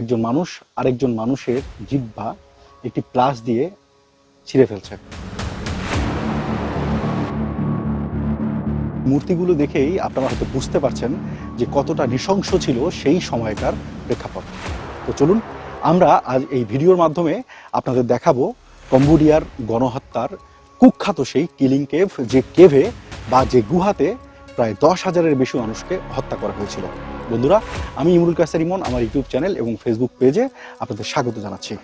একজন মানুষ আরেকজন মানুষের জিহ্বা একটি প্লাস দিয়ে ছিঁড়ে ফেলছে। মূর্তিগুলো দেখেই আপনারা হয়তো বুঝতে পারছেন যে কতটা নৃশংস ছিল সেই সময়কার প্রেক্ষাপট। তো চলুন, আমরা আজ এই ভিডিওর মাধ্যমে আপনাদের দেখাবো কম্বোডিয়ার গণহত্যার কুখ্যাত সেই কিলিং কেভ, যে কেভে বা যে গুহাতে প্রায় দশ হাজারের বেশি মানুষকে হত্যা করা হয়েছিল। বন্ধুরা, আমি ইমরুল কাসার ইমন, আমার ইউটিউব চ্যানেল এবং ফেসবুক পেজে আপনাদের স্বাগত জানাচ্ছি।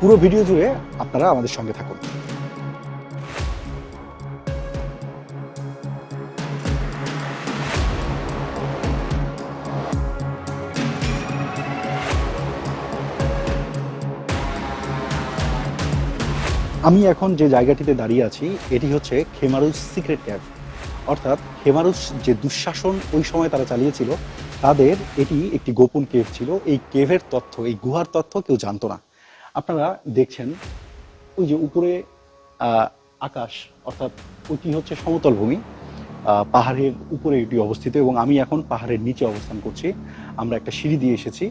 পুরো ভিডিও জুড়ে আপনারা আমাদের সঙ্গে থাকুন। আমি এখন যে জায়গাটিতে দাঁড়িয়ে আছি, এটি হচ্ছে খেমারুজ সিক্রেট ক্যাভ অর্থাৎ হেমারুস যে দুঃশাসন ওই সময় তারা চালিয়েছিল, তাদের এটি একটি গোপন কেভ ছিল। এই কেভের তথ্য, এই গুহার তথ্য কেউ জানতো না। আপনারা দেখছেন ওই যে উপরে আকাশ, অর্থাৎ ওইটি হচ্ছে সমতল ভূমি। পাহাড়ের উপরে এটি অবস্থিত এবং আমি এখন পাহাড়ের নিচে অবস্থান করছি। আমরা একটা সিঁড়ি দিয়ে এসেছি।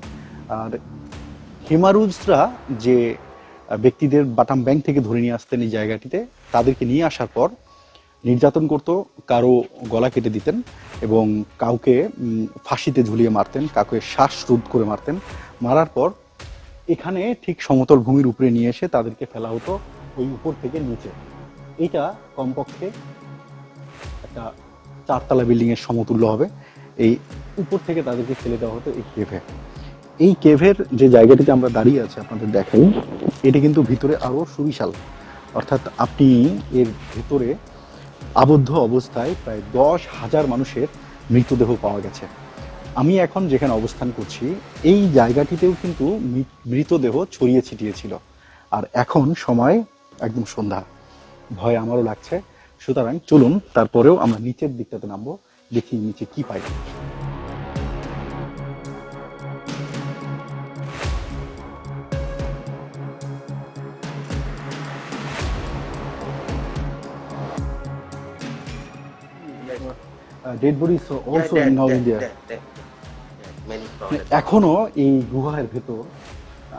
আর হেমারুজরা যে ব্যক্তিদের বাটাম ব্যাংক থেকে ধরে নিয়ে আসতেন এই জায়গাটিতে, তাদেরকে নিয়ে আসার পর নির্যাতন করত, কারও গলা কেটে দিতেন এবং কাউকে ফাঁসিতে ঝুলিয়ে মারতেন, কাউকে শ্বাস শ্বাসরোধ করে মারতেন। মারার পর এখানে ঠিক সমতল ভূমির উপরে নিয়ে এসে তাদেরকে ফেলা হতো ওই উপর থেকে নিচে। এটা কমপক্ষে একটা চারতলা বিল্ডিং এর সমতুল্য হবে। এই উপর থেকে তাদেরকে ফেলে দেওয়া হতো এই কেভে এই কেভের যে জায়গাটিতে আমরা দাঁড়িয়ে আছি আপনাদের দেখাই, এটি কিন্তু ভিতরে আরও সুবিশাল। অর্থাৎ আপনি এর ভেতরে আবদ্ধ অবস্থায় প্রায় দশ হাজার মানুষের মৃতদেহ পাওয়া গেছে। আমি এখন যেখানে অবস্থান করছি, এই জায়গাটিতেও কিন্তু মৃতদেহ ছড়িয়ে ছিটিয়েছিল। আর এখন সময় একদম সন্ধ্যা। ভয় আমারও লাগছে। সুতরাং চলুন, তারপরেও আমরা নিচের দিকটাতে নামবো, দেখি নিচে কি পাই। Dead body also in north India many মানে problems. এখনও এই গুহার ভেতর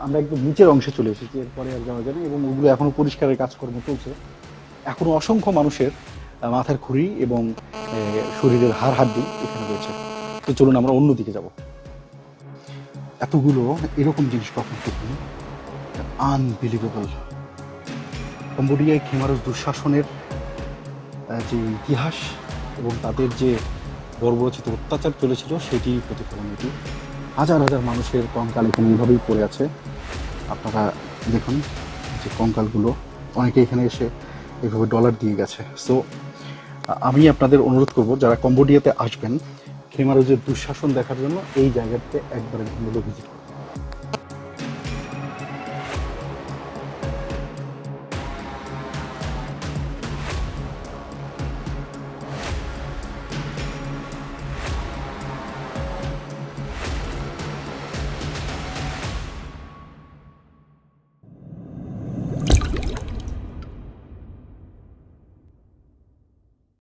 আমরা একদম নিচের অংশে চলে এসেছি এরপরে আর যাওয়া না এবং ওগুলো এখনও পরিষ্কারের কাজকর্ম চলছে। এখনও অসংখ্য মানুষের মাথার খুঁড়ি এবং শরীরের হাড় হাড্ডি এখানে রয়েছে। তো চলুন আমরা অন্যদিকে যাব। এতগুলো এরকম জিনিস কখন দেখিনি? আনবিলিভেবল কম্বোডিয়ায় খিমারুস দুঃশাসনের যে ইতিহাস এবং তাদের যে বর্বরচিত অত্যাচার চলেছিল সেটি প্রতিফলন এটি হাজার হাজার মানুষের কঙ্কাল এখানে এইভাবেই পড়ে আছে। আপনারা দেখুন যে কঙ্কালগুলো অনেকে এখানে এসে এইভাবে ডলার দিয়ে গেছে। সো আমি আপনাদের অনুরোধ করব, যারা কম্বোডিয়াতে আসবেন খেমারুজের দুঃশাসন দেখার জন্য এই জায়গাটিতে একবারের জন্য ভিজিট